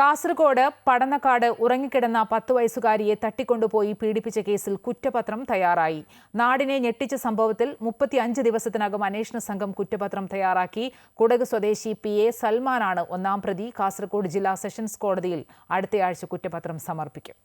കാസർഗോഡ് പടന്നക്കാട് ഉറങ്ങിക്കിടന്ന പത്ത് വയസ്സുകാരിയെ തട്ടിക്കൊണ്ടുപോയി പീഡിപ്പിച്ച കേസിൽ കുറ്റപത്രം തയ്യാറായി. നാടിനെ ഞെട്ടിച്ച സംഭവത്തിൽ മുപ്പത്തി അഞ്ച് ദിവസത്തിനകം അന്വേഷണ സംഘം കുറ്റപത്രം തയ്യാറാക്കി. കുടക് സ്വദേശി പി എ സൽമാനാണ് ഒന്നാം പ്രതി. കാസർഗോഡ് ജില്ലാ സെഷൻസ് കോടതിയിൽ അടുത്തയാഴ്ച കുറ്റപത്രം സമർപ്പിക്കും.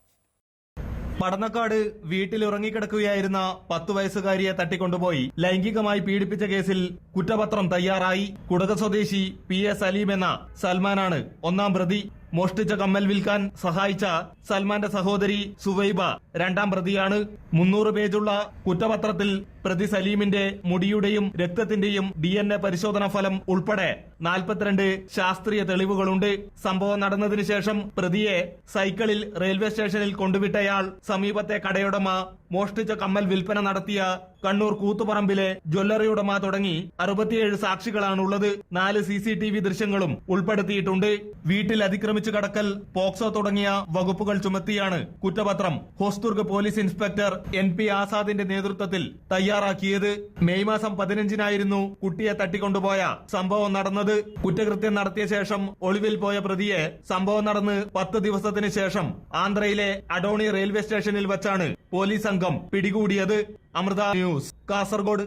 പടന്നക്കാട് വീട്ടിൽ ഉറങ്ങിക്കിടക്കുകയായിരുന്ന പത്തു വയസ്സുകാരിയെ തട്ടിക്കൊണ്ടുപോയി. ലൈംഗികമായി പീഡിപ്പിച്ച കേസിൽ കുറ്റപത്രം തയ്യാറായി. കുടക സ്വദേശി പി എ സലീം എന്ന സൽമാനാണ് ഒന്നാം പ്രതി. മോഷ്ടിച്ച കമ്മൽ വിൽക്കാൻ സഹായിച്ച സൽമാന്റെ സഹോദരി സുവൈബ രണ്ടാം പ്രതിയാണ്. മുന്നൂറ് പേജുള്ള കുറ്റപത്രത്തിൽ പ്രതി സലീമിന്റെ മുടിയുടെയും രക്തത്തിന്റെയും ഡി പരിശോധനാ ഫലം ഉൾപ്പെടെ നാൽപ്പത്തിരണ്ട് ശാസ്ത്രീയ തെളിവുകളുണ്ട്. സംഭവം നടന്നതിനു ശേഷം പ്രതിയെ സൈക്കിളിൽ റെയിൽവേ സ്റ്റേഷനിൽ കൊണ്ടുവിട്ടയാൾ സമീപത്തെ കടയുടമ മോഷ്ടിച്ച കമ്മൽ വിൽപ്പന നടത്തിയ കണ്ണൂർ കൂത്തുപറമ്പിലെ ജ്വല്ലറി ഉടമ തുടങ്ങി അറുപത്തിയേഴ് സാക്ഷികളാണുള്ളത്. നാല് സി സി ടി വി ദൃശ്യങ്ങളും ഉൾപ്പെടുത്തിയിട്ടുണ്ട്. വീട്ടിൽ അതിക്രമിച്ചു കടക്കൽ പോക്സോ തുടങ്ങിയ വകുപ്പുകൾ ചുമത്തിയാണ് കുറ്റപത്രം Hosdurg police inspector N P ആസാദിന്റെ നേതൃത്വത്തിൽ തയ്യാറാക്കിയത്. മെയ് മാസം പതിനഞ്ചിനായിരുന്നു കുട്ടിയെ തട്ടിക്കൊണ്ടുപോയ സംഭവം നടന്നത്. കുറ്റകൃത്യം നടത്തിയ ശേഷം ഒളിവിൽ പോയ പ്രതിയെ സംഭവം നടന്ന് പത്ത് ദിവസത്തിന് ശേഷം ആന്ധ്രയിലെ അഡോണി റെയിൽവേ സ്റ്റേഷനിൽ വച്ചാണ് പോലീസ് സംഘം പിടികൂടിയത്. അമൃത ന്യൂസ് കാസർഗോഡ്.